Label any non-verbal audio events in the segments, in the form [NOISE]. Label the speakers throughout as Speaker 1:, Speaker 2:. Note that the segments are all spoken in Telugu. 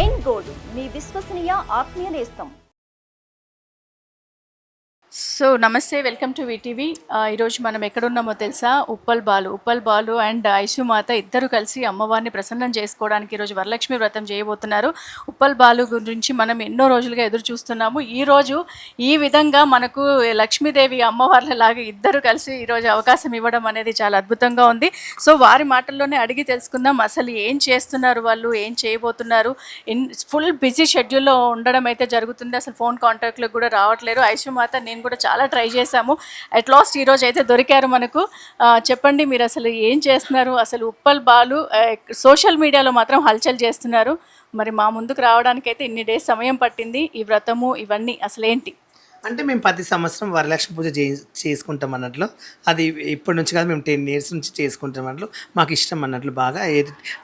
Speaker 1: ఎన్ గోల్డ్ మీ విశ్వసనీయ ఆత్మీయ నేస్తం.
Speaker 2: సో నమస్తే వెల్కమ్ టు వీటీవీ ఈరోజు మనం ఎక్కడున్నామో తెలుసా? ఉప్పల్ బాలు. ఉప్పల్ బాలు అండ్ ఐషుమాత ఇద్దరు కలిసి అమ్మవారిని ప్రసన్నం చేసుకోవడానికి ఈరోజు వరలక్ష్మి వ్రతం చేయబోతున్నారు. ఉప్పల్ బాలు గురించి మనం ఎన్నో రోజులుగా ఎదురు చూస్తున్నాము. ఈ రోజు ఈ విధంగా మనకు లక్ష్మీదేవి అమ్మవార్లలాగా ఇద్దరు కలిసి ఈరోజు అవకాశం ఇవ్వడం అనేది చాలా అద్భుతంగా ఉంది. సో వారి మాటల్లోనే అడిగి తెలుసుకుందాం. అసలు ఏం చేస్తున్నారు వాళ్ళు? ఏం చేయబోతున్నారు? ఇన్ ఫుల్ బిజీ షెడ్యూల్లో ఉండడం అయితే జరుగుతుంది. అసలు ఫోన్ కాంటాక్ట్లో కూడా రావట్లేరు ఐషుమాత నేను కూడా చాలా ట్రై చేశాము. అట్ లాస్ట్ ఈరోజు అయితే దొరికారు మనకు. చెప్పండి మీరు అసలు ఏం చేస్తున్నారు? అసలు ఉప్పల్ బాలు సోషల్ మీడియాలో మాత్రం హల్చల్ చేస్తున్నారు. మరి మా ముందుకు రావడానికైతే ఇన్ని డేస్ సమయం పట్టింది. ఈ వ్రతము ఇవన్నీ అసలేంటి?
Speaker 3: అంటే మేము ప్రతి సంవత్సరం వరలక్ష్మి పూజ చే చేసుకుంటాం అన్నట్లు. అది ఇప్పటి నుంచి కాదు మేము టెన్ ఇయర్స్ నుంచి చేసుకుంటాం అన్నట్లు. మాకు ఇష్టం అన్నట్లు బాగా. ఏ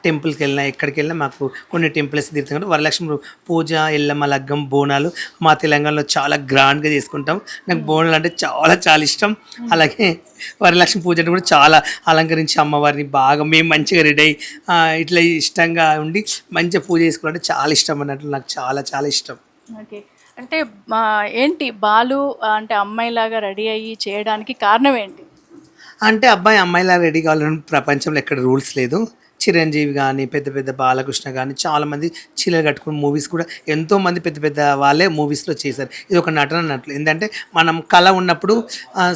Speaker 3: టెంపుల్కి వెళ్ళినా ఎక్కడికి వెళ్ళినా మాకు కొన్ని టెంపుల్స్ తిరుగుతాం వరలక్ష్మి పూజ ఎల్లమ్మ లగ్గం బోనాలు మా తెలంగాణలో చాలా గ్రాండ్గా చేసుకుంటాం. నాకు బోనాలు అంటే చాలా చాలా ఇష్టం. అలాగే వరలక్ష్మి పూజ అంటే కూడా చాలా అలంకరించి అమ్మవారిని బాగా మేము మంచిగా రెడీ అయ్యి ఇట్లా ఇష్టంగా ఉండి మంచిగా పూజ చేసుకోవాలంటే చాలా ఇష్టం అన్నట్లు నాకు చాలా చాలా ఇష్టం.
Speaker 2: ఓకే. అంటే ఏంటి? బాలు అంటే అమ్మాయిలాగా రెడీ అయ్యి చేయడానికి కారణం ఏంటి?
Speaker 3: అంటే అబ్బాయి అమ్మాయిలా రెడీ కావాలని ప్రపంచంలో ఎక్కడ రూల్స్ లేదు. చిరంజీవి కానీ పెద్ద పెద్ద బాలకృష్ణ కానీ చాలామంది చీరలు కట్టుకుని మూవీస్ కూడా ఎంతోమంది పెద్ద పెద్ద వాళ్ళే మూవీస్లో చేశారు. ఇది ఒక నటన అన్నట్లు. ఏంటంటే మనం కళ ఉన్నప్పుడు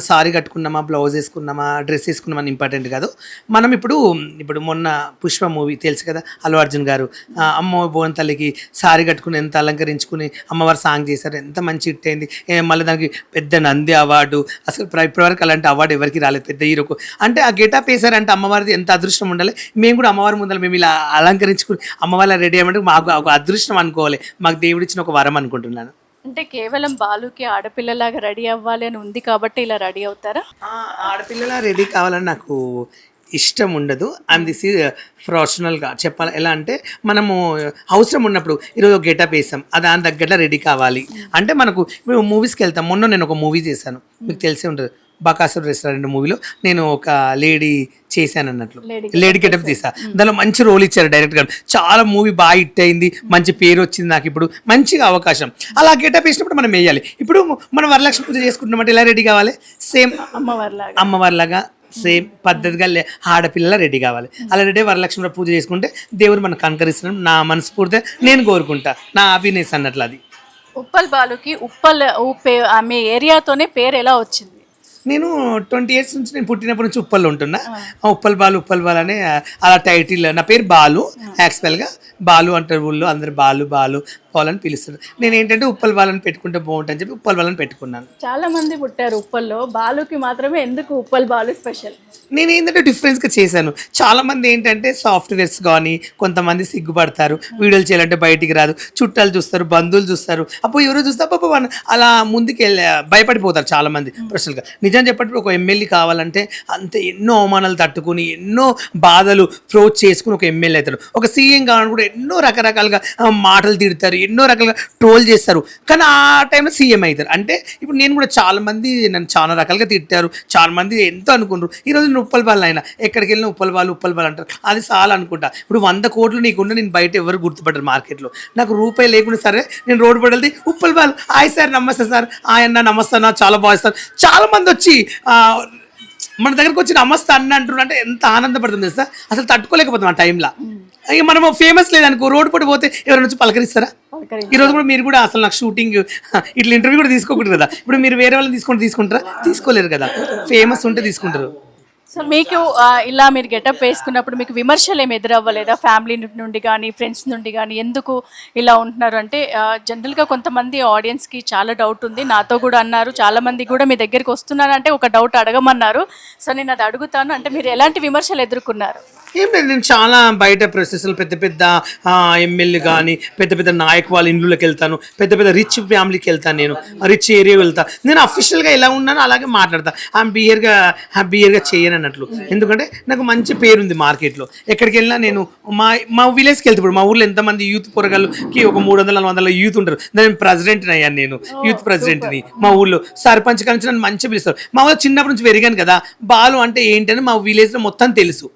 Speaker 3: సారీ కట్టుకున్నామా బ్లౌజ్ వేసుకున్నామా డ్రెస్ వేసుకున్నామా అని ఇంపార్టెంట్ కాదు. మనం ఇప్పుడు ఇప్పుడు మొన్న పుష్ప మూవీ తెలుసు కదా అల్లు అర్జున్ గారు. అమ్మ భువన్ తల్లికి సారీ కట్టుకుని ఎంత అలంకరించుకుని అమ్మవారు సాంగ్ చేశారు. ఎంత మంచి హిట్ అయింది. మళ్ళీ దానికి పెద్ద నంది అవార్డు. అసలు ఇప్పటివరకు అలాంటి అవార్డు ఎవరికి రాలేదు. పెద్ద హీరోకు అంటే ఆ గెటప్ వేసారంటే అమ్మవారిది ఎంత అదృష్టం ఉండాలి? మేము కూడా అమ్మవారి ముందర మేము ఇలా అలంకరించుకుని అమ్మవారి రెడీ అయ్యమంటే మాకు ఒక అదృష్టం అనుకోవాలి. మాకు దేవుడు ఇచ్చిన ఒక వరం అనుకుంటున్నాను.
Speaker 2: అంటే కేవలం బాలుకి ఆడపిల్లలాగా రెడీ అవ్వాలి అని ఉంది కాబట్టి ఇలా రెడీ అవుతారా?
Speaker 3: ఆడపిల్లల రెడీ కావాలని నాకు ఇష్టం ఉండదు. అండ్ దిస్ ఈ ప్రొఫెషనల్గా చెప్పాలి ఎలా అంటే మనము అవసరం ఉన్నప్పుడు ఈరోజు గెటప్ వేసాం. అది దాని తగ్గట్లా రెడీ కావాలి. అంటే మనకు మూవీస్కి వెళ్తాం. మొన్న నేను ఒక మూవీ చేశాను. మీకు తెలిసే ఉంటుంది. బకాసుర్ రెస్టారెంట్ మూవీలో నేను ఒక లేడీ చేశాను అన్నట్లు లేడీ గెటప్ తీసా దానిలో మంచి రోల్ ఇచ్చారు డైరెక్ట్ గారు. చాలా మూవీ బాగా హిట్ అయింది. మంచి పేరు వచ్చింది నాకు ఇప్పుడు. మంచిగా అవకాశం. అలా గెటప్ వేసినప్పుడు మనం వేయాలి. ఇప్పుడు మనం వరలక్ష్మి పూజ చేసుకుంటున్నామంటే ఎలా రెడీ కావాలి? సేమ్
Speaker 2: అమ్మవారిలాగా.
Speaker 3: అమ్మవారిలాగా సేమ్ పద్ధతిగా లే- ఆడపిల్లల రెడీ కావాలి. అలా రెడీ వరలక్ష్మి పూజ చేసుకుంటే దేవుడు మనకు కనకరిస్తున్నాడు. నా మనస్ఫూర్తిగా నేను కోరుకుంటా. నా అభినేస్ అన్నట్లు అది
Speaker 2: ఉప్పల్ బాలుకి ఉప్పల్ ఊపే మీ ఏరియాతోనే పేరు ఎలా వచ్చింది?
Speaker 3: నేను ట్వంటీ ఇయర్స్ నుంచి నేను పుట్టినప్పటి నుంచి ఉప్పల్ ఉంటున్నా. ఆ. ఉప్పల్ బాలు ఉప్పల్ బాలు అనే అలా టైటిల్ నా పేరు బాలు యాక్చువల్గా బాలు అంటారు ఊళ్ళో అందరు బాలు బాలు. బాలు అని పిలుస్తారు. నేను ఏంటంటే ఉప్పల్ బాలని పెట్టుకుంటే బాగుంటుందని చెప్పి ఉప్పల్ బాలని పెట్టుకున్నాను.
Speaker 2: చాలా మంది పుట్టారు ఉప్పల్లో. బాలుకి మాత్రమే ఎందుకు ఉప్పల్ బాలు స్పెషల్?
Speaker 3: నేను ఏంటంటే డిఫరెన్స్గా చేశాను. చాలా మంది ఏంటంటే సాఫ్ట్వేర్స్ కానీ కొంతమంది సిగ్గుపడతారు. వీడియోలు చేయాలంటే బయటికి రాదు. చుట్టాలు చూస్తారు బంధువులు చూస్తారు. అప్పుడు ఎవరో చూస్తే అప్పుడు వాళ్ళు అలా ముందుకు వెళ్ళి భయపడిపోతారు చాలా మంది ప్రశ్నలుగా. నిజం చెప్పట్టు ఒక ఎమ్మెల్యే కావాలంటే అంత ఎన్నో అవమానాలు తట్టుకుని ఎన్నో బాధలు ఫ్రోచ్ చేసుకుని ఒక ఎమ్మెల్యే అవుతాడు. ఒక సీఎం కావాలని కూడా ఎన్నో రకరకాలుగా మాటలు తిడతారు ఎన్నో రకాలుగా ట్రోల్ చేస్తారు. కానీ ఆ టైంలో సీఎం అవుతారు అంటే ఇప్పుడు నేను కూడా చాలామంది నన్ను చాలా రకాలుగా తిట్టారు. చాలామంది ఎంతో అనుకుంటారు. ఈరోజు నేను ఉప్పల్ బాల్ అయినా ఎక్కడికి వెళ్ళినా ఉప్పల్ బాల్ ఉప్పల్ బాల్ అంటారు. అది చాలా అనుకుంటా. ఇప్పుడు వంద కోట్లు నీకుండా నేను బయట ఎవరు గుర్తుపడ్డారు మార్కెట్లో. నాకు రూపాయి లేకుండా సరే నేను రోడ్డు పడేది ఉప్పల్ బాల్ హాయ్ సార్ నమస్తే సార్. ఆయన నమస్తే నా చాలా బాగా ఇస్తారు చాలామంది వచ్చి మన దగ్గరకు వచ్చి నమస్తే అన్న అంటున్నారు అంటే ఎంత ఆనందపడుతుంది సార్ అసలు తట్టుకోలేకపోతాం ఆ టైంలో ఇక మనము ఫేమస్ లేదనుకో రోడ్డు పడి పోతే ఎవరైనా వచ్చి పలకరిస్తారా? ఈ రోజు కూడా మీరు కూడా అసలు నాకు షూటింగ్ ఇట్లా ఇంటర్వ్యూ కూడా తీసుకోకూడదు కదా. ఇప్పుడు మీరు వేరే వాళ్ళని తీసుకుంటే తీసుకుంటారా? తీసుకోలేరు కదా. ఫేమస్ ఉంటే తీసుకుంటారు.
Speaker 2: సో మీకు ఇలా మీరు గెటప్ వేసుకున్నప్పుడు మీకు విమర్శలు ఏమి ఎదురవ్వలేదా ఫ్యామిలీ నుండి కానీ ఫ్రెండ్స్ నుండి కానీ ఎందుకు ఇలా ఉంటున్నారు? అంటే జనరల్గా కొంతమంది ఆడియన్స్కి చాలా డౌట్ ఉంది. నాతో కూడా అన్నారు. చాలా మంది కూడా మీ దగ్గరికి వస్తున్నారు అంటే ఒక డౌట్ అడగమన్నారు. సో నేను అది అడుగుతాను. అంటే మీరు ఎలాంటి విమర్శలు ఎదుర్కొన్నారు?
Speaker 3: ఏం లేదు. నేను చాలా బయట ప్రొసెస్లు పెద్ద పెద్ద ఎమ్మెల్యే కానీ పెద్ద పెద్ద నాయకు వాళ్ళ ఇండ్లకి వెళ్తాను. పెద్ద పెద్ద రిచ్ ఫ్యామిలీకి వెళ్తాను నేను. రిచ్ ఏరియా వెళ్తాను నేను అఫీషియల్గా ఎలా ఉన్నానో అలాగే మాట్లాడతాను ఆ బియర్గా ఆ బియర్గా చేయను అన్నట్లు. ఎందుకంటే నాకు మంచి పేరుంది మార్కెట్లో. ఎక్కడికి వెళ్ళినా నేను మా మా విలేజ్కి వెళ్తే ఇప్పుడు మా ఊర్లో ఎంతమంది యూత్ పొరగాళ్ళకి ఒక మూడు వందల నాలుగు వందల యూత్ ఉంటారు. దాని ప్రెసిడెంట్ని అయ్యాను నేను యూత్ ప్రెసిడెంట్ని మా ఊళ్ళో సర్పంచ్ కలిసి నన్ను మంచిగా పిలుస్తారు. మా ఊళ్ళో చిన్నప్పటి నుంచి పెరిగాను కదా బాలు అంటే ఏంటని మా విలేజ్లో మొత్తం తెలుసు.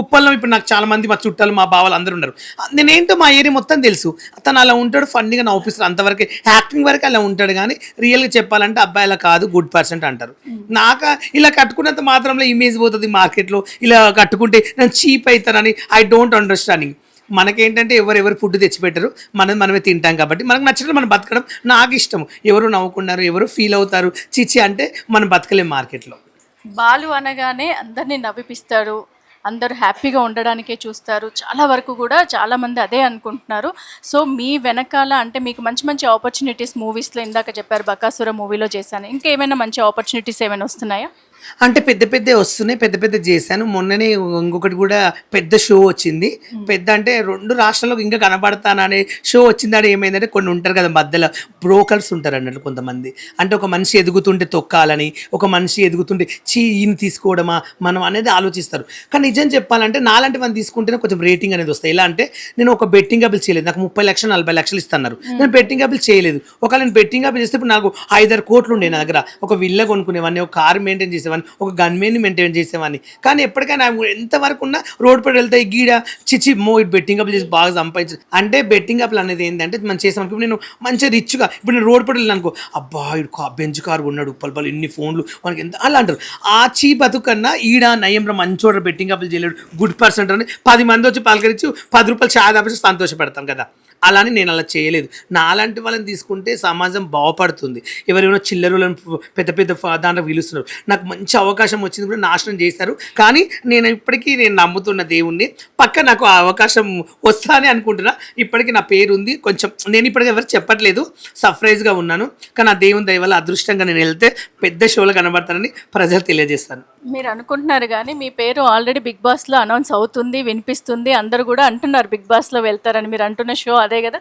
Speaker 3: ఉప్పల్లో ఇప్పుడు నాకు చాలా మంది మా చుట్టాలు మా బావలు అందరూ ఉన్నారు. నేనేంటో మా ఏరియా మొత్తం తెలుసు. అతను అలా ఉంటాడు ఫన్నీగా నవ్వుపిస్తాడు. అంతవరకు యాక్టింగ్ వరకు అలా ఉంటాడు కానీ రియల్గా చెప్పాలంటే అబ్బాయి అలా కాదు గుడ్ పర్సెంట్ అంటారు. నాకు ఇలా కట్టుకున్నంత మాత్రంలో ఇమేజ్ పోతుంది మార్కెట్లో ఇలా కట్టుకుంటే నేను చీప్ అవుతానని ఐ డోంట్ అండర్స్టాండింగ్ మనకేంటంటే ఎవరెవరు ఫుడ్ తెచ్చిపెట్టరు మనం మనమే తింటాం కాబట్టి మనకు నచ్చినట్టు మనం బతకడం నాకు ఇష్టం. ఎవరు నవ్వుకున్నారు ఎవరు ఫీల్ అవుతారు చిచి అంటే మనం బతకలేం మార్కెట్లో
Speaker 2: బాలు అనగానే అందరినీ నవ్విపిస్తాడు. అందరూ హ్యాపీగా ఉండడానికే చూస్తారు. చాలా వరకు కూడా చాలామంది అదే అనుకుంటున్నారు. సో మీ వెనకాల అంటే మీకు మంచి మంచి ఆపర్చునిటీస్ మూవీస్లో ఇందాక చెప్పారు బకాసుర మూవీలో చేశాను. ఇంకా ఏమైనా మంచి ఆపర్చునిటీస్ ఏమైనా వస్తున్నాయా?
Speaker 3: అంటే పెద్ద పెద్ద వస్తున్నాయి పెద్ద పెద్ద చేశాను. మొన్ననే ఇంకొకటి కూడా పెద్ద షో వచ్చింది. పెద్ద అంటే రెండు రాష్ట్రాల్లో ఇంకా కనబడతాననే షో వచ్చిందని ఏమైందంటే కొన్ని ఉంటారు కదా మధ్యలో బ్రోకర్స్ ఉంటారు అన్నట్టు కొంతమంది. అంటే ఒక మనిషి ఎదుగుతుంటే తొక్కాలని ఒక మనిషి ఎదుగుతుంటే చీ ఈయన తీసుకోవడమా మనం అనేది ఆలోచిస్తారు. కానీ నిజం చెప్పాలంటే నాలాంటి వాళ్ళు తీసుకుంటేనే కొంచెం రేటింగ్ అనేది వస్తాయి. ఎలా అంటే నేను ఒక బెట్టింగ్ అబిల్ చేయలేదు. నాకు ముప్పై లక్షలు నలభై లక్షలు ఇస్తున్నారు. నేను బెట్టింగ్ అబిల్ చేయలేదు. ఒకవేళ నేను బెట్టింగ్ అబిల్ చేస్తే ఇప్పుడు నాకు ఐదారు కోట్లు ఉండే నా దగ్గర. ఒక విల్ల కొనుక్కునేవాడిని ఒక కార్ మెయింటైన్ చేసేవాడిని. ఒక గన్మేన్ని మెయింటైన్ చేసేవాడిని. కానీ ఎప్పటికైనా ఎంతవరకు ఉన్నా రోడ్ పడి వెళ్తే ఈ గీడ చిచి మో ఇటు బెట్టింగ్ అప్లు చేసి బాగా సంపాదించు. అంటే బెట్టింగ్ అప్లు అనేది ఏంటంటే మనం చేసాం ఇప్పుడు నేను మంచిగా రిచ్గా ఇప్పుడు నేను రోడ్ పడి వెళ్ళాను అనుకో అబ్బా ఇడు బెంచ్ కార్ ఉన్నాడు పలు ఇన్ని ఫోన్లు మనకి ఎంత అలా అంటారు. ఆ చీ బతుకన్నా ఈడ నయంలో మంచోడ బెట్టింగ్ అప్లు చేయలేడు గుడ్ పర్సన్ అని పది మంది వచ్చి పలకరించి పది రూపాయలు చాలా సంతోషపెడతాం కదా. అలానే నేను అలా చేయలేదు. నాలాంటి వాళ్ళని తీసుకుంటే సమాజం బాగుపడుతుంది. ఎవరైనా చిల్లరులను పెద్ద పెద్ద దాంట్లో పిలుస్తున్నారు నాకు మంచి అవకాశం వచ్చింది కూడా నాశనం చేశారు. కానీ నేను ఇప్పటికీ నేను నమ్ముతున్న దేవుణ్ణి. పక్క నాకు ఆ అవకాశం వస్తానే అనుకుంటున్నా. ఇప్పటికీ నా పేరు ఉంది. కొంచెం నేను ఇప్పటికీ ఎవరు చెప్పట్లేదు. సర్ప్రైజ్గా ఉన్నాను. కానీ ఆ దేవుని దయ వల్ల అదృష్టంగా నేను వెళ్తే పెద్ద షోలో కనబడతానని ప్రజలు తెలియజేస్తాను.
Speaker 2: మీరు అనుకుంటున్నారు కానీ మీ పేరు ఆల్రెడీ బిగ్ బాస్లో అనౌన్స్ అవుతుంది వినిపిస్తుంది. అందరూ కూడా అంటున్నారు బిగ్ బాస్లో వెళ్తారని మీరు అంటున్న షో అదే కదా?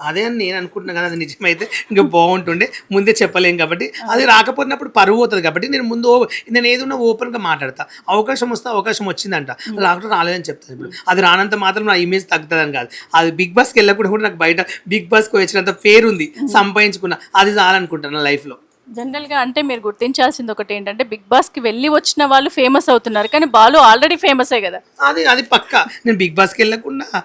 Speaker 3: అదే అని నేను అనుకుంటున్నా కదా అది నిజమైతే ఇంకా బాగుంటుండే. ముందే చెప్పలేం కాబట్టి. అది రాకపోయినప్పుడు పరువు అవుతుంది కాబట్టి నేను ముందు నేను ఏదున్నా ఓపెన్గా మాట్లాడతా. అవకాశం వస్తే అవకాశం వచ్చిందంట. రాకుండా రాలేదని చెప్తాను ఇప్పుడు. అది రానంత మాత్రం నా ఇమేజ్ తగ్గుతుందని కాదు. అది బిగ్ బాస్కి వెళ్ళకుండా కూడా నాకు బయట బిగ్ బాస్కి వచ్చినంత పేరుంది. సంపాదించుకున్నా. అది చాలనుకుంటాను నా లైఫ్లో
Speaker 2: జనరల్గా అంటే మీరు గుర్తించాల్సింది ఒకటి ఏంటంటే బిగ్ బాస్కి వెళ్ళి వచ్చిన వాళ్ళు ఫేమస్ అవుతున్నారు. కానీ బాలు ఆల్రెడీ ఫేమసే కదా?
Speaker 3: అది అది పక్క. నేను బిగ్ బాస్కి వెళ్ళకుండా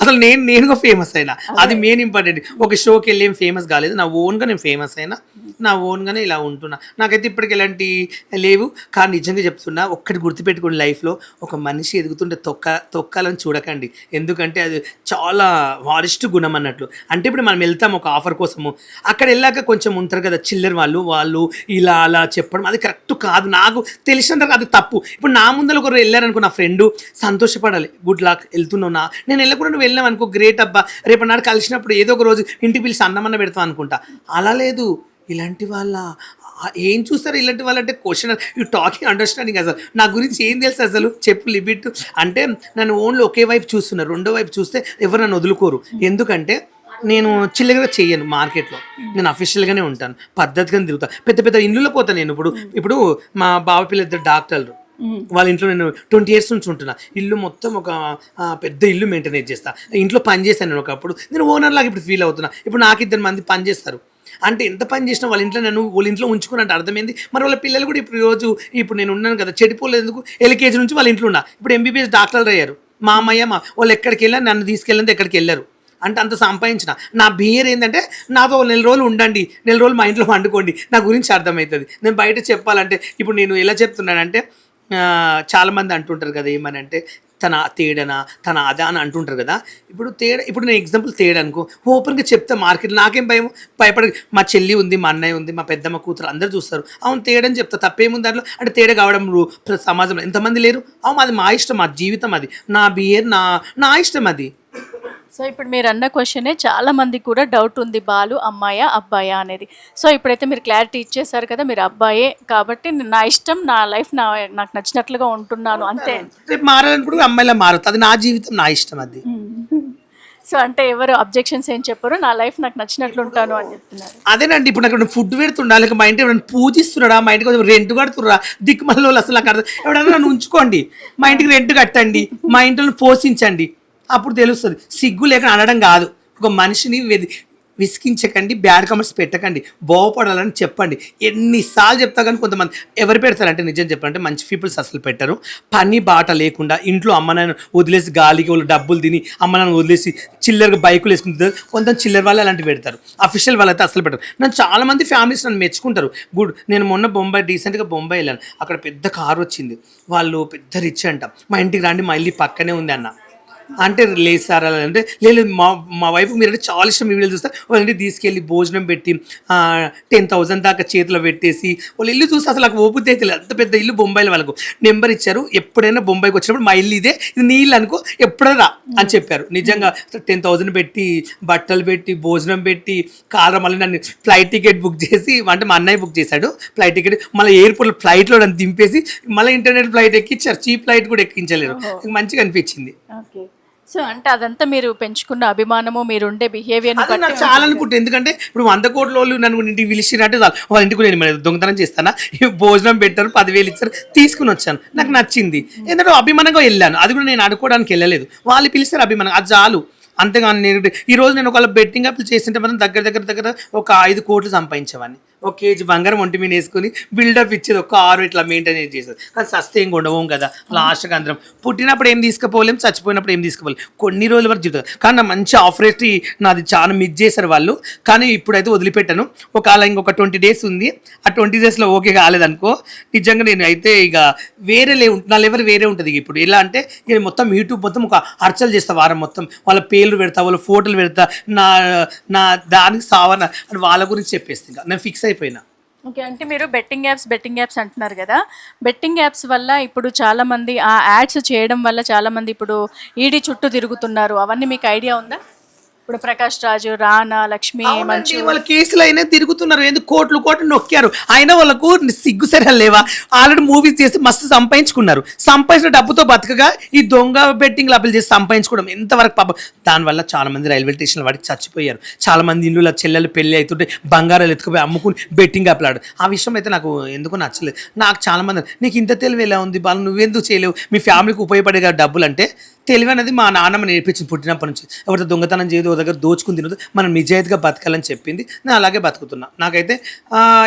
Speaker 3: అసలు నేను నేనుగా ఫేమస్ అయినా. అది. మెయిన్ ఇంపార్టెంట్ ఒక షోకి వెళ్ళి ఏం ఫేమస్ కాలేదు. నా ఓన్గా నేను ఫేమస్ అయినా నా ఓన్గానే ఇలా ఉంటున్నా. నాకైతే ఇప్పటికి ఎలాంటి లేవు. కానీ నిజంగా చెప్తున్నా ఒక్కటి గుర్తుపెట్టుకోండి లైఫ్లో. ఒక మనిషి ఎదుగుతుంటే తొక్క తొక్కాలని చూడకండి. ఎందుకంటే అది చాలా వారిస్ట్ గుణం అన్నట్లు. అంటే ఇప్పుడు మనం వెళ్తాం ఒక ఆఫర్ కోసము. అక్కడ వెళ్ళాక కొంచెం ఉంటారు కదా చిల్లర వాళ్ళు. వాళ్ళు ఇలా అలా చెప్పడం అది కరెక్ట్ కాదు. నాకు తెలిసినంత అది తప్పు. ఇప్పుడు నా ముందర ఒకరు వెళ్ళారనుకో నా ఫ్రెండ్ సంతోషపడాలి. గుడ్ లక్ వెళ్తున్నావు నా. నేను వెళ్ళకుండా నువ్వు వెళ్ళావు అనుకో గ్రేట్ అబ్బా రేపు నాడు కలిసినప్పుడు ఏదో ఒక రోజు ఇంటికి పిలిచి అన్నమన్న పెడతాం అనుకుంటా. అలా లేదు. ఇలాంటి వాళ్ళ ఏం చూస్తారు ఇలాంటి వాళ్ళంటే క్వశ్చన్ యూ టాకింగ్ అండర్స్టాండింగ్ అసలు. నా గురించి ఏం తెలుసు అసలు? చెప్పు లిమిట్ అంటే నన్ను ఓన్లీ ఒకే వైపు చూస్తున్నారు. రెండో వైపు చూస్తే ఎవరు నన్ను వదులుకోరు. ఎందుకంటే నేను చిల్లరగా చెయ్యను మార్కెట్లో. నేను అఫీషియల్గానే ఉంటాను. పద్ధతిగానే తిరుగుతాను పెద్ద పెద్ద ఇల్లులో పోతాను నేను ఇప్పుడు. ఇప్పుడు మా బావ పిల్ల ఇద్దరు డాక్టర్లు. వాళ్ళ ఇంట్లో నేను ట్వంటీ ఇయర్స్ నుంచి ఉంటున్నా. ఇల్లు మొత్తం ఒక పెద్ద ఇల్లు మెయింటైన్ చేస్తా. ఇంట్లో పని చేస్తాను నేను ఒకప్పుడు. నేను ఓనర్ లాగా ఇప్పుడు ఫీల్ అవుతున్నా. ఇప్పుడు నాకు ఇద్దరు మంది పని చేస్తారు. అంటే ఎంత పని చేసినా వాళ్ళ ఇంట్లో నన్ను వాళ్ళ ఇంట్లో ఉంచుకుని అంటే అర్థమైంది. మరి వాళ్ళ పిల్లలు కూడా ఇప్పుడు రోజు ఇప్పుడు నేను ఉన్నాను కదా చెడిపోలేదు ఎందుకు? ఎల్కేజీ నుంచి వాళ్ళ ఇంట్లో ఉన్నా. ఇప్పుడు ఎంబీబీఎస్ డాక్టర్లు అయ్యారు. మా అమ్మయ్య మా వాళ్ళు ఎక్కడికి వెళ్ళారు నన్ను తీసుకెళ్ళింది ఎక్కడికి వెళ్ళారు. అంటే అంత సంపాదించిన. నా బిహేర్ ఏంటంటే నాతో నెల రోజులు ఉండండి నెల రోజులు మా ఇంట్లో వండుకోండి నా గురించి అర్థమవుతుంది నేను బయట చెప్పాలంటే ఇప్పుడు నేను ఎలా చెప్తున్నానంటే చాలామంది అంటుంటారు కదా ఏమని అంటే తన తేడనా తన అదా అని అంటుంటారు కదా. ఇప్పుడు తేడ ఇప్పుడు నేను ఎగ్జాంపుల్ తేడా అనుకో ఓపెన్గా చెప్తా మార్కెట్ నాకేం భయం భయపడ మా చెల్లి ఉంది మా అన్నయ్య ఉంది మా పెద్దమ్మ కూతురు అందరూ చూస్తారు. అవును తేడని చెప్తా తప్పేముంది దాంట్లో? అంటే తేడా కావడం ప్ర- సమాజంలో ఎంతమంది లేరు? అవును అది మా ఇష్టం మా జీవితం అది. నా బిహేర్ నా నా ఇష్టం అది.
Speaker 2: సో ఇప్పుడు మీరు అన్న క్వశ్చనే చాలా మంది కూడా డౌట్ ఉంది బాలు అమ్మాయా అబ్బాయా అనేది. సో ఇప్పుడైతే మీరు క్లారిటీ ఇచ్చేసారు కదా మీరు అబ్బాయే కాబట్టి నా ఇష్టం నా లైఫ్ నా నాకు నచ్చినట్లుగా ఉంటున్నాను అంతే.
Speaker 3: రేపు మారాలనుకుంటే అమ్మాయిలా మారుతుంది అది నా జీవితం నా ఇష్టం అది.
Speaker 2: సో అంటే ఎవరు అబ్జెక్షన్స్ ఏం చెప్పరు నా లైఫ్ నాకు నచ్చినట్లు ఉంటాను అని చెప్తున్నారు.
Speaker 3: అదేనండి ఇప్పుడు నాకు ఫుడ్ పెడుతుండా లేక మా ఇంటి ఎవరైనా పూజిస్తున్నాడా మా ఇంటికి కొంచెం రెంట్ కడుతుర్రా దిక్కుమల్ల అసలు నాకు అర్థం ఎవడన్నా నన్ను ఉంచుకోండి. మా ఇంటికి రెంట్ కట్టండి మా ఇంట్లో పోషించండి. అప్పుడు తెలుస్తుంది. సిగ్గు లేక అనడం కాదు. ఒక మనిషిని వెది విసికించకండి బ్యాడ్ కమెంట్స్ పెట్టకండి బాగుపడాలని చెప్పండి. ఎన్నిసార్లు చెప్తా కానీ కొంతమంది ఎవరు పెడతారంటే నిజం చెప్పాలంటే మంచి పీపుల్స్ అసలు పెట్టరు. పని బాట లేకుండా ఇంట్లో అమ్మ నాన్న వదిలేసి గాలికి వాళ్ళు డబ్బులు తిని అమ్మ నాన్న వదిలేసి చిల్లరగా బైకులు వేసుకుంటారు కొంత చిల్లర వాళ్ళు అలాంటివి పెడతారు. అఫీషియల్ వాళ్ళు అయితే అసలు పెట్టరు. నన్ను చాలా మంది ఫ్యామిలీస్ నన్ను మెచ్చుకుంటారు. గుడ్ నేను మొన్న బొంబాయి రీసెంట్గా బొంబాయి వెళ్ళాను. అక్కడ పెద్ద కారు వచ్చింది. వాళ్ళు పెద్ద రిచ్ అంట. మా ఇంటికి రండి మా ఇల్లు పక్కనే ఉంది అన్న. అంటే లేదు సార్ అలా అంటే లేదు మా మా వైపు మీరంటే చాలా ఇష్టం మీ వీడియోలు చూస్తే వాళ్ళంటే తీసుకెళ్ళి భోజనం పెట్టి టెన్ థౌసండ్ దాకా చేతిలో పెట్టేసి వాళ్ళు ఇల్లు చూస్తే అసలు నాకు ఓపు తెలియదు అంత పెద్ద ఇల్లు బొంబాయిలో వాళ్ళకు. నెంబర్ ఇచ్చారు ఎప్పుడైనా బొంబాయికి వచ్చినప్పుడు మా ఇల్లు ఇదే ఇది నీ ఇల్లు అనుకో ఎప్పుడైనా రా అని చెప్పారు. నిజంగా టెన్ థౌసండ్ పెట్టి బట్టలు పెట్టి భోజనం పెట్టి కాలం మళ్ళీ నన్ను ఫ్లైట్ టికెట్ బుక్ చేసి అంటే మా అన్నయ్య బుక్ చేశాడు. ఫ్లైట్ టికెట్ మళ్ళీ ఎయిర్పోర్ట్లో ఫ్లైట్లో నన్ను దింపేసి మళ్ళీ ఇంటర్నెట్ ఫ్లైట్ ఎక్కించారు. చీప్ ఫ్లైట్ కూడా ఎక్కించలేరు మంచిగా అనిపించింది.
Speaker 2: ఓకే. సో అంటే అదంతా మీరు పెంచుకున్న అభిమానము మీరు ఉండే బిహేవియర్ని
Speaker 3: అది నాకు చాలా అనుకుంటే ఎందుకంటే ఇప్పుడు వంద కోట్ల వాళ్ళు నన్ను ఇంటికి పిలిచినట్టు చాలు. వాళ్ళ ఇంటికి నేను మరి దొంగతనం చేస్తానా? భోజనం పెట్టారు పదివేలు ఇచ్చారు తీసుకుని వచ్చాను. నాకు నచ్చింది. ఎందుకంటే అభిమానంగా వెళ్ళాను. అది కూడా నేను ఆడుకోవడానికి వెళ్ళలేదు. వాళ్ళు పిలిస్తారు అభిమానం అది చాలు. అంతేగాని నేను ఈ రోజు నేను ఒకవేళ బెట్టింగ్ అప్లు చేస్తుంటే మాత్రం దగ్గర దగ్గర దగ్గర ఒక ఐదు కోట్లు సంపాదించేవాడిని. ఒక కేజీ బంగారం ఒంటి మీద వేసుకుని బిల్డప్ ఇచ్చేది ఒక ఆరు ఇట్లా మెయింటైన్ చేసేది. కానీ సస్తే ఏం ఉండవు కదా. లాస్ట్గా అందరం పుట్టినప్పుడు ఏం తీసుకుపోలేం చచ్చిపోయినప్పుడు ఏం తీసుకుపోలేం. కొన్ని రోజుల వరకు జీవితం. కానీ మంచి ఆఫరేట్ నాది చాలా మిస్ చేశారు వాళ్ళు. కానీ ఇప్పుడైతే వదిలిపెట్టాను. ఒకవేళ ఇంకొక ట్వంటీ డేస్ ఉంది. ఆ ట్వంటీ డేస్లో ఓకే కాలేదనుకో నిజంగా నేను అయితే ఇక వేరే లే నా లెవెల్ వేరే ఉంటుంది ఇప్పుడు. ఎలా అంటే ఇక మొత్తం యూట్యూబ్ మొత్తం ఒక అర్చలు చేస్తా వారం మొత్తం. వాళ్ళ పేర్లు పెడతా వాళ్ళ ఫోటోలు పెడతా నా నా దానికి సావన అని వాళ్ళ గురించి చెప్పేస్తే ఇంకా. నేను ఫిక్స్ అయిపోయినా.
Speaker 2: ఓకే అంటే మీరు బెట్టింగ్ యాప్స్ బెట్టింగ్ యాప్స్ అంటున్నారు కదా. బెట్టింగ్ యాప్స్ వల్ల ఇప్పుడు చాలా మంది ఆ యాడ్స్ చేయడం వల్ల చాలా మంది ఇప్పుడు ఈడీ చుట్టూ తిరుగుతున్నారు. అవన్నీ మీకు ఐడియా ఉందా? ఇప్పుడు ప్రకాష్ రాజు రానా లక్ష్మి మంచు.
Speaker 3: వాళ్ళ కేసులు అయినా తిరుగుతున్నారు. ఎందుకు కోట్లు కోట్లు నొక్కారు? అయినా వాళ్ళకు సిగ్గు సరే లేవా? ఆల్రెడీ మూవీస్ చేసి మస్తు సంపాదించుకున్నారు. సంపాదించిన డబ్బుతో బతకగా ఈ దొంగ బెట్టింగ్ అప్పులు చేసి సంపాదించుకోవడం ఎంతవరకు పాపం? దానివల్ల చాలా మంది రైల్వే స్టేషన్లో వాడికి చచ్చిపోయారు. చాలా మంది ఇల్లు చెల్లెలు పెళ్ళి అవుతుంటే బంగారాలు ఎత్తుకుపోయి అమ్ముకుని బెట్టింగ్ అప్లాడు ఆ విషయం అయితే నాకు ఎందుకు నచ్చలేదు. నాకు చాలా మంది నీకు ఇంత తెలివి ఎలా ఉంది బాలు? నువ్వెందుకు చేయలేవు? మీ ఫ్యామిలీకి ఉపయోగపడే డబ్బులు అంటే తెలివి అనేది మా నాన్నమ్మ నేర్పించింది పుట్టినప్పటి నుంచి. ఎవరితో దొంగతనం చేయదు ఒక దగ్గర దోచుకుని తినదు మనం నిజాయితీగా బతకాలని చెప్పింది. నేను అలాగే బతుకుతున్నా. నాకైతే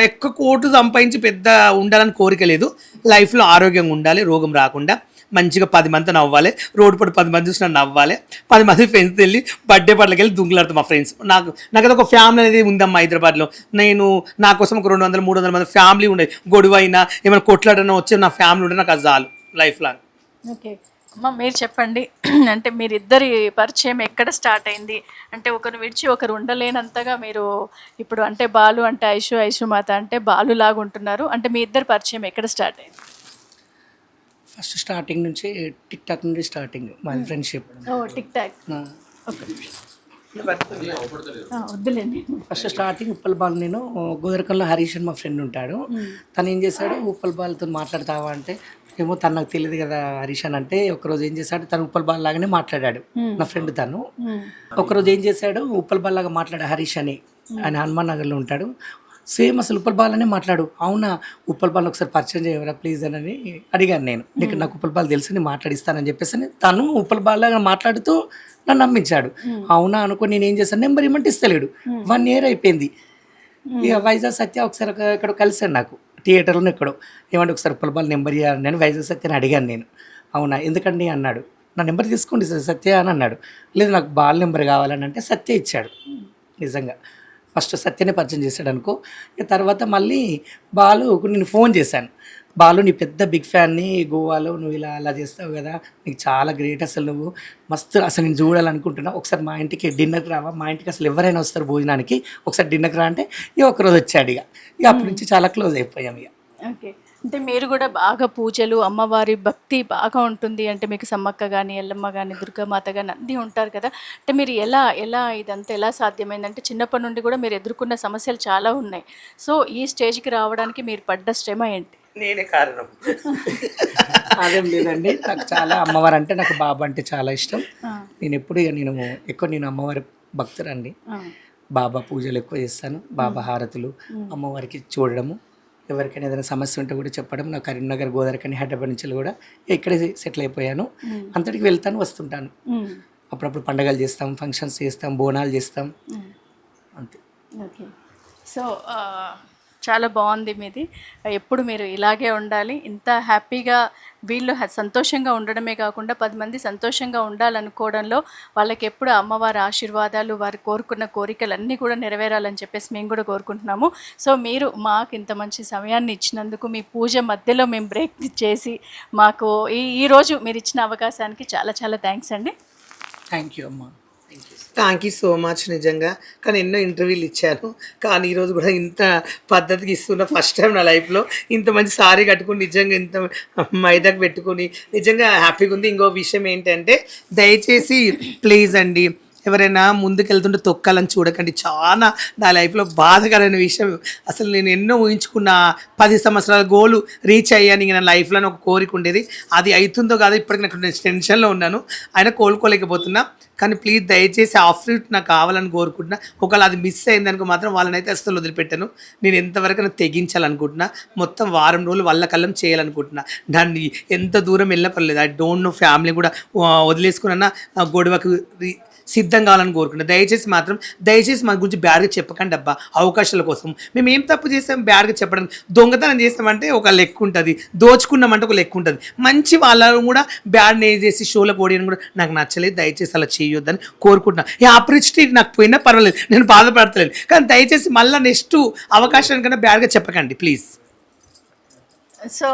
Speaker 3: ఎక్కువ కోటు సంపాదించి పెద్ద ఉండాలని కోరిక లేదు. లైఫ్లో ఆరోగ్యంగా ఉండాలి రోగం రాకుండా మంచిగా పది మంది నవ్వాలి రోడ్డు పడి పది మంది చూసినా నవ్వాలి పది మంది ఫ్రెండ్స్ వెళ్ళి బర్త్డే పాటలకు వెళ్ళి దుంగులాడుతాం మా ఫ్రెండ్స్ నాకు నాకైతే ఒక ఫ్యామిలీ అనేది ఉందమ్మా హైదరాబాద్లో. నేను నా కోసం ఒక రెండు వందల మూడు వందల మంది ఫ్యామిలీ ఉండేది గొడవ అయినా ఏమైనా కొట్లాడనా వచ్చే నా ఫ్యామిలీ ఉండే నాకు అది చాలు. లైఫ్ లాంగ్
Speaker 2: ఓకే అమ్మ మీరు చెప్పండి. [CLEARS THROAT] అంటే మీరిద్దరి పరిచయం ఎక్కడ స్టార్ట్ అయింది? అంటే ఒకరు విడిచి ఒకరు ఉండలేనంతగా మీరు ఇప్పుడు అంటే బాలు అంటే ఐషు ఐషు మాత అంటే బాలు లాగా ఉంటున్నారు. అంటే మీ ఇద్దరి పరిచయం ఎక్కడ స్టార్ట్ అయింది?
Speaker 4: ఫస్ట్ స్టార్టింగ్ నుంచి టిక్ టాక్ నుండి స్టార్టింగ్ మాది ఫ్రెండ్షిప్.
Speaker 2: ఓ టిక్ టాక్. వద్దులేండి.
Speaker 4: ఫస్ట్ స్టార్టింగ్ ఉప్పల్ బాల్ నేను గోదరకంలో హరీష్ అని మా ఫ్రెండ్ ఉంటాడు. తను ఏం చేశాడు? ఉప్పల్ బాల్తో మాట్లాడతావా అంటే ఏమో తను నాకు తెలియదు కదా హరీష్ అని అంటే ఒకరోజు ఏం చేశాడు తను ఉప్పల్ బాల్ లాగానే మాట్లాడాడు. నా ఫ్రెండ్ తను. ఒకరోజు ఏం చేశాడు ఉప్పల్ బాల్ లాగా మాట్లాడాడు హరీష్ అని. ఆయన హనుమాన్ నగర్లో ఉంటాడు. సేమ్ అసలు ఉప్పల్ బాల్ అనే మాట్లాడు. అవునా ఉప్పల్ బాల్ ఒకసారి పరిచయం చేయవరా ప్లీజ్ అని అడిగాను నేను. నీకు నాకు ఉప్పల్ బాల్ తెలుసు నేను మాట్లాడిస్తానని చెప్పేసి అని తను ఉప్పల్ బాల్ లాగా మాట్లాడుతూ నన్ను నమ్మించాడు. అవునా అనుకో నేను ఏం చేశాను నెంబర్ ఇవ్వమంటే ఇస్తలేడు. వన్ ఇయర్ అయిపోయింది. ఇక వైజాగ్ సత్య ఒకసారి ఒక- ఇక్కడ కలిసాడు నాకు. థియేటర్లో ఎక్కడో. ఏమంటే ఒకసారి ఉప్పల్ బాల్ నెంబర్ ఇవ్వాలి నేను వైజాగ్ సత్యని అడిగాను నేను. అవునా? ఎందుకండి అన్నాడు. నా నెంబర్ తీసుకోండి సార్ సత్య అని అన్నాడు. లేదు నాకు బాల్ నెంబర్ కావాలని అంటే సత్య ఇచ్చాడు. నిజంగా. ఫస్ట్ సత్యనే పరిచయం చేశాడు అనుకో. ఇక తర్వాత మళ్ళీ బాలు నేను ఫోన్ చేశాను. బాలు నీ పెద్ద బిగ్ ఫ్యాన్ని గోవాలో నువ్వు ఇలా అలా చేస్తావు కదా. నీకు చాలా గ్రేట్ అసలు నువ్వు. మస్తు అసలు నేను చూడాలనుకుంటున్నా. ఒకసారి మా ఇంటికి డిన్నర్కి రావా. మా ఇంటికి అసలు ఎవరైనా వస్తారు భోజనానికి. ఒకసారి డిన్నర్కి రా అంటే ఇక ఒకరోజు వచ్చాడు ఇక. ఇక అప్పటి నుంచి చాలా క్లోజ్ అయిపోయాం ఇక.
Speaker 2: ఓకే. అంటే మీరు కూడా బాగా పూజలు అమ్మవారి భక్తి బాగా ఉంటుంది అంటే మీకు సమ్మక్క కానీ ఎల్లమ్మ కానీ దుర్గామాత కానీ అన్నీ ఉంటారు కదా. అంటే మీరు ఎలా ఎలా ఇదంతా ఎలా సాధ్యమైందంటే చిన్నప్పటి నుండి కూడా మీరు ఎదుర్కొన్న సమస్యలు చాలా ఉన్నాయి. సో ఈ స్టేజ్కి రావడానికి మీరు పడ్డ శ్రమ ఏంటి?
Speaker 3: నేనే కారణం.
Speaker 4: అదేం లేదండి. నాకు చాలా అమ్మవారు అంటే నాకు బాబా అంటే చాలా ఇష్టం. నేను ఎప్పుడు ఇక నేను ఎక్కువ నేను అమ్మవారి భక్తురండి. బాబా పూజలు ఎక్కువ చేస్తాను. బాబా హారతులు అమ్మవారికి చూడడము. ఎవరికైనా ఏదైనా సమస్య ఉంటే కూడా చెప్పడం నా కరీంనగర్ గోదావరికని హైదరాబాద్ నుంచి కూడా ఇక్కడే సెటిల్ అయిపోయాను. అంతటికి వెళ్తాను వస్తుంటాను. అప్పుడప్పుడు పండగలు చేస్తాం ఫంక్షన్స్ చేస్తాం బోనాలు చేస్తాం.
Speaker 2: ఓకే. సో చాలా బాగుంది మీది. ఎప్పుడు మీరు ఇలాగే ఉండాలి. ఇంత హ్యాపీగా వీళ్ళు సంతోషంగా ఉండడమే కాకుండా పది మంది సంతోషంగా ఉండాలనుకోవడంలో వాళ్ళకి ఎప్పుడు అమ్మవారి ఆశీర్వాదాలు వారు కోరుకున్న కోరికలు అన్నీ కూడా నెరవేరాలని చెప్పేసి మేము కూడా కోరుకుంటున్నాము. సో మీరు మాకు ఇంత మంచి సమయాన్ని ఇచ్చినందుకు మీ పూజ మధ్యలో మేము బ్రేక్ చేసి మాకు ఈ ఈరోజు మీరు ఇచ్చిన అవకాశానికి చాలా చాలా థ్యాంక్స్ అండి.
Speaker 4: థ్యాంక్ యూ అమ్మా.
Speaker 3: థ్యాంక్ యూ సో మచ్ నిజంగా. కానీ ఎన్నో ఇంటర్వ్యూలు ఇచ్చాను కానీ ఈరోజు కూడా ఇంత పద్ధతికి ఇస్తున్న ఫస్ట్ టైం నా లైఫ్లో ఇంత మంచి సారీ కట్టుకుని నిజంగా ఇంత మైదాకు పెట్టుకుని నిజంగా హ్యాపీగా ఉంది. ఇంకో విషయం ఏంటంటే దయచేసి ప్లీజ్ అండి ఎవరైనా ముందుకెళ్తుంటే తొక్కాలని చూడకండి. చాలా నా లైఫ్లో బాధకరమైన విషయం. అసలు నేను ఎన్నో ఊహించుకున్న పది సంవత్సరాల గోలు రీచ్ అయ్యాను. ఇంక నా లైఫ్లో ఒక కోరిక ఉండేది. అది అవుతుందో కాదో ఇప్పటికి నాకు నేను టెన్షన్లో ఉన్నాను. ఆయన కోలుకోలేకపోతున్నా. కానీ ప్లీజ్ దయచేసి ఆఫ్ రూట్ నాకు కావాలని కోరుకుంటున్నా. ఒకవేళ అది మిస్ అయిందనుకో మాత్రం వాళ్ళని అయితే అసలు వదిలిపెట్టాను. నేను ఎంతవరకు నా తెగించాలనుకుంటున్నా. మొత్తం వారం రోజులు వాళ్ళ కళ్ళం చేయాలనుకుంటున్నా. దాన్ని ఎంత దూరం వెళ్ళపర్లేదు ఐ డోంట్ నో ఫ్యామిలీ కూడా వదిలేసుకున్నా గొడవకు సిద్ధం కావాలని కోరుకుంటాను దయచేసి మాత్రం దయచేసి మన గురించి బ్యాడ్గా చెప్పకండి అబ్బా. అవకాశాల కోసం మేము ఏం తప్పు చేసాం బ్యాడ్గా చెప్పడం. దొంగతనం చేస్తామంటే ఒక లెక్క ఉంటుంది. దోచుకున్నామంటే ఒక లెక్క ఉంటుంది. మంచి వాళ్ళను కూడా బ్యాడ్ నేను చేసి షోలో ఓడియని కూడా నాకు నచ్చలేదు. దయచేసి అలా చేయొద్దని కోరుకుంటున్నా. ఈ ఆపర్చునిటీ నాకు పోయినా పర్వాలేదు. నేను బాధపడతలేదు. కానీ దయచేసి మళ్ళీ నెక్స్ట్ అవకాశానికన్నా బ్యాడ్గా చెప్పకండి please.
Speaker 2: So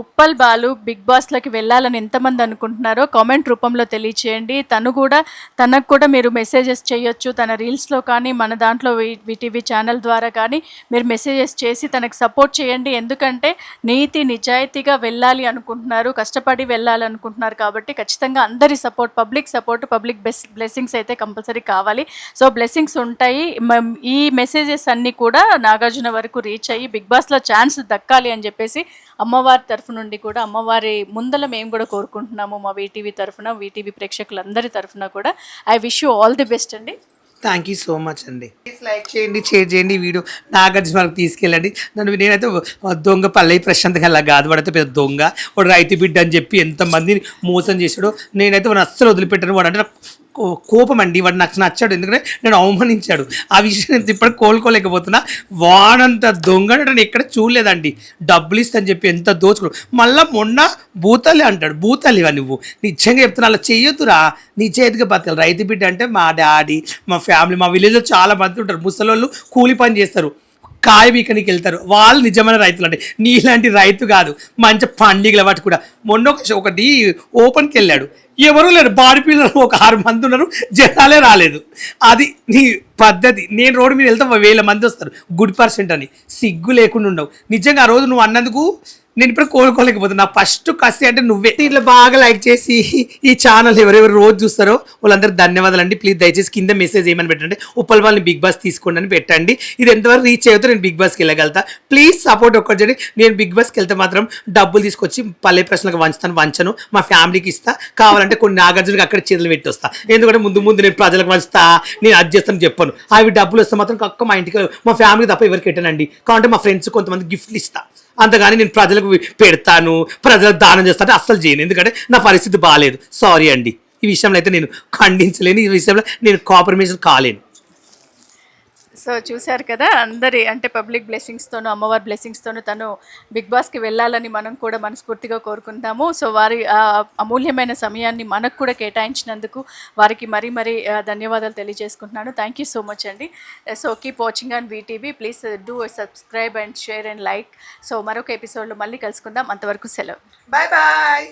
Speaker 2: Uppal Balu big బాస్లోకి వెళ్ళాలని ఎంతమంది అనుకుంటున్నారో కామెంట్ రూపంలో తెలియచేయండి. తను కూడా తనకు కూడా మీరు మెసేజెస్ చేయొచ్చు. తన రీల్స్లో కానీ మన దాంట్లో విటీవీ ఛానల్ ద్వారా కానీ మీరు మెసేజెస్ చేసి తనకు సపోర్ట్ చేయండి. ఎందుకంటే నీతి నిజాయితీగా వెళ్ళాలి అనుకుంటున్నారు కష్టపడి వెళ్ళాలనుకుంటున్నారు కాబట్టి ఖచ్చితంగా అందరి సపోర్ట్ పబ్లిక్ సపోర్ట్ పబ్లిక్ బెస్ బ్లెస్సింగ్స్ అయితే కంపల్సరీ కావాలి. సో బ్లెస్సింగ్స్ ఉంటాయి. ఈ మెసేజెస్ అన్నీ కూడా నాగార్జున వరకు రీచ్ అయ్యి బిగ్ బాస్లో ఛాన్స్ దక్కాలి అని చెప్పేసి అమ్మవారి తరఫు నుండి కూడా అమ్మవారి ముందల మేము కూడా కోరుకుంటున్నాము మా వీటీవీ తరఫున వీటీవీ ప్రేక్షకులందరి తరఫున కూడా. I wish you all the best అండి.
Speaker 3: థ్యాంక్ యూ సో మచ్ అండి. లైక్ చేయండి షేర్ చేయండి వీడియో. నాగార్జున తీసుకెళ్ళండి. నన్ను నేనైతే దొంగ పల్లె ప్రశాంత్ అలా కాదు. వాడైతే పెద్ద దొంగ. వాడు రైతు బిడ్డ అని చెప్పి ఎంతమందిని మోసం చేశాడో నేనైతే వాడు అస్సలు వదిలిపెట్టాను. వాడు అంటే నాకు కోపం అండి. వాడు నాకు నచ్చాడు. ఎందుకంటే నేను అవమానించాడు. ఆ విషయం నేను ఇప్పుడు కోలుకోలేకపోతున్నా. వాడంత దొంగ నేను ఎక్కడ చూడలేదండి. డబ్బులు ఇస్తా అని చెప్పి ఎంత దోచుకోడు మళ్ళీ మొన్న భూతల్లి అంటాడు. భూతల్లివా నువ్వు. నిజంగా చెప్తున్నా అలా చేయొద్దురా. నీ చేతికి బతకాలి. రైతు బిడ్డ అంటే మా డాడీ మా ఫ్యామిలీ మా విలేజ్లో చాలా మంది ఉంటారు. ముసలోళ్ళు కూలి పని చేస్తారు. కాయ వీకనికి వెళ్తారు. వాళ్ళు నిజమైన రైతులు అంటే నీలాంటి రైతు కాదు మంచి పండుగల వాటి కూడా. మొన్న ఒకటి ఓపెన్కి వెళ్ళాడు. ఎవరు లేరు బాడీ పిల్లలు ఒక ఆరు మంది ఉన్నారు జనాలే రాలేదు. అది నీ పద్ధతి. నేను రోడ్డు మీద వెళ్తే వేల మంది వస్తారు గుడ్ పర్సెంట్ అని. సిగ్గు లేకుండా ఉండవు. నిజంగా ఆ రోజు నువ్వు అన్నందుకు నేను ఇప్పుడు కోలుకోలేకపోతున్నా. ఫస్ట్ కసి అంటే నువ్వే. దీంట్లో బాగా లైక్ చేసి ఈ ఛానల్ ఎవరెవరు రోజు చూస్తారో వాళ్ళందరూ ధన్యవాదాలు అండి. ప్లీజ్ దయచేసి కింద మెసేజ్ ఏమని పెట్టండి. ఉప్పల్ వాళ్ళని బిగ్ బాస్ తీసుకోండి అని పెట్టండి. ఇది ఎంతవరకు రీచ్ అవుతో నేను బిగ్ బాస్కి వెళ్ళగలుగుతా. ప్లీజ్ సపోర్ట్ ఒక్కటి చేయండి. నేను బిగ్ బాస్కి వెళ్తే మాత్రం డబ్బులు తీసుకొచ్చి పల్లె ప్రశ్నలకు వంచుతాను వంచను. మా ఫ్యామిలీకి ఇస్తా. కావాలంటే కొన్ని నాగార్జునకి అక్కడ చేతులు పెట్టి వస్తా. ఎందుకంటే ముందు ముందు నేను ప్రజలకు వంచుతా. నేను అది చేస్తాను చెప్పను. అవి డబ్బులు వస్తే మాత్రం కక్క మా ఇంటికి మా ఫ్యామిలీ తప్ప ఎవరికి పెట్టానండి. కాబట్టి మా ఫ్రెండ్స్ కొంతమంది గిఫ్ట్లు ఇస్తా. అంతగాని నేను ప్రజలకు పెడతాను ప్రజలకు దానం చేస్తాను అస్సలు చేయను. ఎందుకంటే నా పరిస్థితి బాగాలేదు సారీ అండి. ఈ విషయంలో అయితే నేను ఖండించలేను. ఈ విషయంలో నేను కాంప్రమైజ్ కాలేను.
Speaker 2: సో చూశారు కదా అందరి అంటే పబ్లిక్ బ్లెస్సింగ్స్తోనూ అమ్మవారి బ్లెస్సింగ్స్తోనూ తను బిగ్ బాస్కి వెళ్ళాలని మనం కూడా మనస్ఫూర్తిగా కోరుకుంటాము సో వారి అమూల్యమైన సమయాన్ని మనకు కూడా కేటాయించినందుకు వారికి మరీ మరీ ధన్యవాదాలు తెలియజేసుకుంటున్నాను. థ్యాంక్ యూ సో మచ్ అండి. So keep watching on VTV please do subscribe and share and like so మరొక ఎపిసోడ్లో మళ్ళీ కలుసుకుందాం. అంతవరకు సెలవు.
Speaker 3: Bye bye